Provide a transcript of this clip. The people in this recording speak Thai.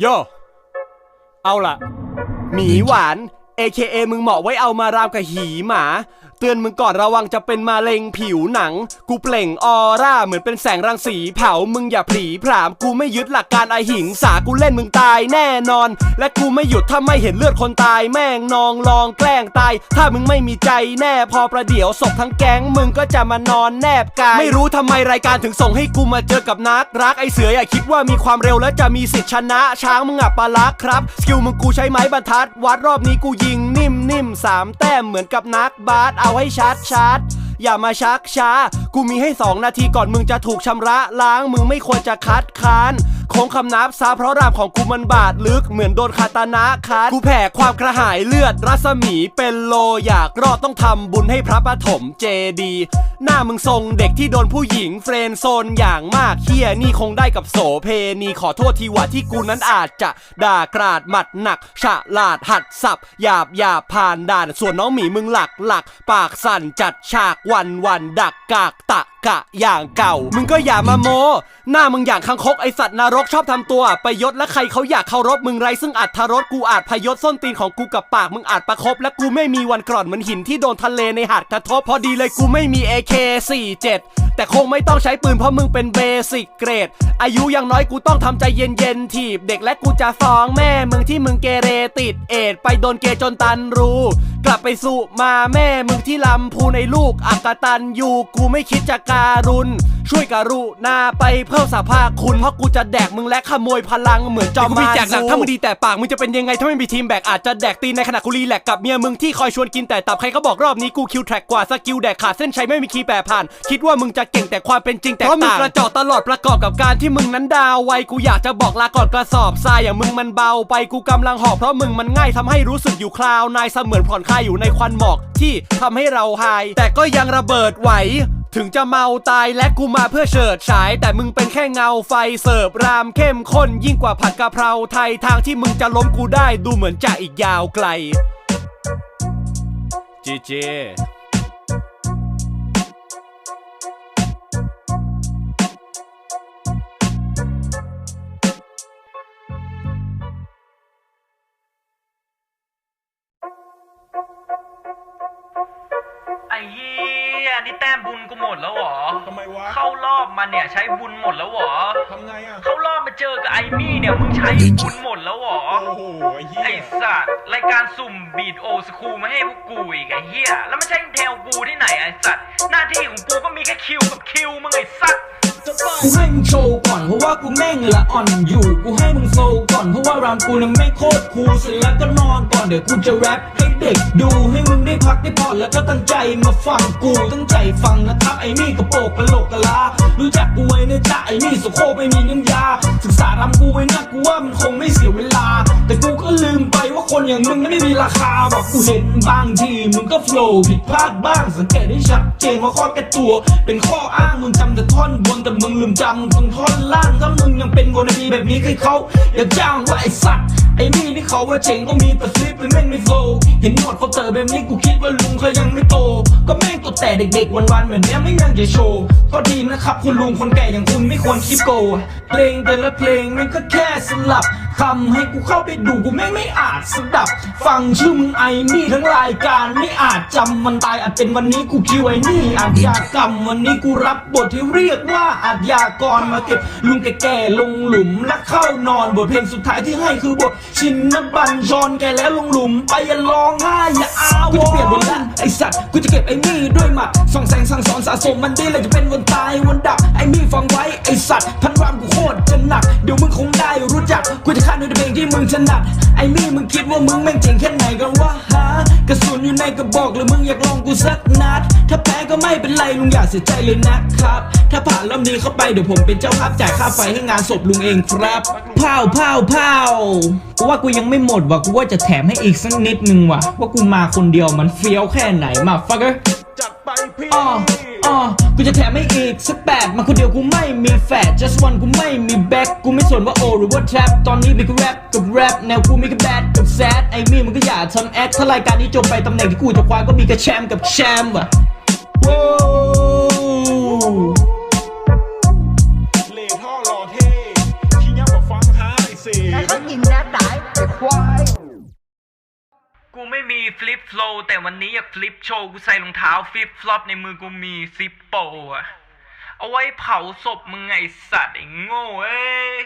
โย เอาล่ะ หมีหวาน AKA มึงเหมาะไว้เอามารามกับหีหมา เตือนมึงก่อนระวังจะเป็นมาเร็งผิวหนัง กูเปล่งออร่าเหมือนเป็นแสงรังสีเผา มึงอย่าผลีผลาม กูไม่ยึดหลักการไอหิงสา กูเล่นมึงตายแน่นอน และกูไม่หยุดถ้าไม่เห็นเลือดคนตาย แม่งนองลองแกล้งตาย ถ้ามึงไม่มีใจแน่พอประเดี๋ยวศพทั้งแก๊งมึงก็จะมานอนแนบกาย ไม่รู้ทำไมรายการถึงส่งให้กูมาเจอกับนักรักไอเสืออย่าคิดว่ามีความเร็วและจะมีสิทธิชนะ ช้างมึงอับปลักครับ สกิลมึงกูใช้ไม้บรรทัด วัดรอบนี้กู นิ่มนิ่มๆสามแต้มเหมือนกับนักบาสเอาให้ชัดชัดๆอย่ามาชักช้า กูมีให้สองนาทีก่อนมึงจะถูกชำระล้าง มึงไม่ควรจะคัดค้าน คงคำนับซาเพราะรามของกูมันบาดลึกเหมือนโดนคาตานะคัดกูแผ่ความกระหายเลือดรัศมีเป็นโลอยากรอดต้องทำบุญให้พระปฐมเจดี หน้ามึงทรงเด็กที่โดนผู้หญิงเฟรนด์โซนอย่างมากเฮียนี่คงได้กับโสเพณีขอโทษทีว่าที่กูนั้นอาจจะด่ากราดหมัดหนักฉลาดหัดสับหยาบหยาบผ่านด่านส่วนน้องหมีมึงหลักหลัก ปากสั่นจัดฉากวันวันดักกากตะกะอย่างเก่า มึงก็อย่ามาโม หน้ามึงอย่างคังคกไอสัตว์นรกชอบทำตัวไปยศและใครเขาอยากเคารพมึงไรซึ่งอัดทรสกูอาจพยศส้นตีนของกูกับปากมึงอาจประคบและกูไม่มีวันกร่อนเหมือนหินที่โดนทะเลในหาดกระทบพอดีเลยกูไม่มี AK47 แต่คงไม่ต้องใช้ปืนเพราะมึงเป็นเบสิกเกรด อายุยังน้อยกูต้องทำใจเย็นๆถีบ เด็กและกูจะฟ้องแม่มึงที่มึงเกเรติดเอดส์ไปโดนเกย์จนตันรู้ กลับไปสู่มาแม่มึงที่ลำพูในลูกอักตันอยู่กูไม่คิดจะการุณช่วยการุณาไปเพิ่มสภาพคุณเพราะกูจะแดกมึงและขโมยพลังเหมือนจอมกูมามีแจกหนักซูถ้ามึงดีแต่ปากมึงจะเป็นยังไงถ้าไม่มีทีมแบกอาจจะแดกตีนในขณะกูรีแลกกับเมียมึงที่คอยชวนกินแต่ตับใครเขาบอกรอบนี้กูคิวแทร็กกว่าสกิลแดกขาดเส้นชัยไม่มีคีย์แปรผ่าน คิดว่ามึงจะเก่งแต่ความเป็นจริงแตกต่างเพราะมึงกระจอกตลอดประกอบกับการที่มึงนั้นดาวไวกูอยากจะบอกลาก่อนกระสอบทรายอย่างมึงมันเบาไปกูกำลังหอบเพราะมึงมันง่ายทำให้รู้สึกอยู่คราวนายเสมือนผ่อนคลายอยู่ในควันหมอกที่ทำให้เราหาย แต่ก็ยังระเบิดไหวถึงจะเมาตายและกูมาเพื่อเฉิดฉาย แต่มึงเป็นแค่เงาไฟเสิร์ฟรามเข้มข้น ยิ่งกว่าผัดกะเพราไทยทางที่มึงจะล้มกูได้ดูเหมือนจะอีกยาวไกลเจเจ นี่แต้มบุญกูหมดแล้วเหรอ ทำไมวะเข้ารอบมาเนี่ยใช้บุญหมดแล้วเหรอ ทำไงอะ เข้ารอบมาเจอกับไอ้มี่เนี่ยมึงใช้บุญหมดแล้วเหรอ โอ้โหไอ้เหี้ยไอ้สัตว์รายการสุ่มบีดโอสคูลมาให้พวกกูอีกไอ้เหี้ยแล้วไม่ใช่เทลกูที่ไหนไอ้สัตว์หน้าที่ของกูก็มีแค่คิวกับคิวมึงไอ้สัตว์ กูให้มึงโชว์ก่อนเพราะว่ากูแม่งละอ่อนอยู่ กูให้มึงโซก่อนเพราะว่ารามกูนั้นไม่โคตรคูลเสร็จแล้วก็นอนก่อนเดี๋ยวกูจะแรปให้ เด็กดูให้มึงได้พักได้ผ่อนแล้วก็ตั้งใจมาฟังกูตั้งใจฟังนะครับไอ้นี่กระโปกกระโหลกกะลา รู้จักกูไว้นะจ๊ะไอ้นี่สุโคไม่มีน้ำยา ศึกษารำกูไว้นะกูว่ามันคงไม่เสียเวลา แต่กูก็ลืมไปว่าคนอย่างมึงไม่มีราคาบอกกูเห็นบางทีมึงก็โฟล์ผิดพลาดบ้างสังเกตได้ชัดเจนว่าข้อแก้ตัว เป็นข้ออ้างมึงจำแต่ท่อนบนแต่มึงลืมจำตรงท่อนล่างถ้ามึงยังเป็นคนดีแบบนี้ใคือเขาอยากจ้างว่าไอ้สัตว์ไอ้นี่นี่เขาว่าเจ๋งก็มีแต่ซิปเป็นแม่งไม่โฟล์เห็นนวดเขาเตอแบบนี้กูคิดว่าลุงเขายังไม่โต ก็แม่งตัวแต่เด็กๆวันๆแบบเนี้ยไม่ยังจะโชว์ ก็ดีนะครับคุณลุงคนแก่อย่างคุณไม่ควรคิดโกเพลงแต่ละเพลงมันก็แค่สลับ คำให้กูเข้าไปดูกูแม่งไม่อาจสดับ ฟังชื่อมึงไอ้นี่ทั้งรายการไม่อาจจำมันตายอาจเป็นวันนี้กูคิวไอ้นี่อาจยากรรมวันนี้กูรับบทที่เรียกว่าอาจยากรมาเก็บลุงแก่ๆลงหลุมและเข้านอนบทเพลงสุดท้ายที่ให้คือบทชินนบัญชรแกแล้วลงหลุมไปอย่าร้องไห้อย่าอาวกูจะเปลี่ยนบทละไอสัตว์กูจะเก็บไอ้นี่ด้วยหมัดส่องแสงสั่งสอนสะสมมันดีเลยจะเป็นวันตายวันดับไอ้นี่ฟังไว้ไอสัตว์พันรามกูโคตรจะหนักเดี๋ยวมึงคงได้รู้จักกู งที่มึงถนัด ไอ้นี่มึงคิดว่ามึงแม่งเจ๋งแค่ไหนกันวะฮะกระสุนอยู่ในกระบอกหรือมึงอยากลองกูสักนัด ถ้าแพ้ก็ไม่เป็นไรลุงอย่าเสียใจเลยนะครับ ถ้าผ่านรอบนี้เข้าไปเดี๋ยวผมเป็นเจ้าภาพจ่ายค่าไฟให้งานศพลุงเองครับเผาเผาเผากูว่ากูยังไม่หมดว่ะกูว่าจะแถมให้อีกสักนิดนึงว่ะว่ากูมาคนเดียวมันเฟี้ยวแค่ไหนมาฟักเกอร์จัดไปพี่ อ๋อกูจะแถมให้อีกสักแปดมาคนเดียวกูไม่มีแฟด just one กูไม่มีแบ็คกูไม่สนว่าโอหรือว่าแทรปตอนนี้มีกูแรปกับแรปแนวกูมีแค่แบดกับแซดไอ้มี่มันก็อย่าทำแอคถ้ารายการนี้จบไปตำแหน่งที่กูจะคว้าก็มีแค่แชมป์กับแชมป์ว่ะโฟลิปโฟลแต่วันนี้อยากฟลิปโชว์กูใส่รองเท้าฟลิปฟลอปในมือกูมีซิปโปอะเอาไว้เผาศพมึงไงสัตว์ไอ้โง่เอ้ย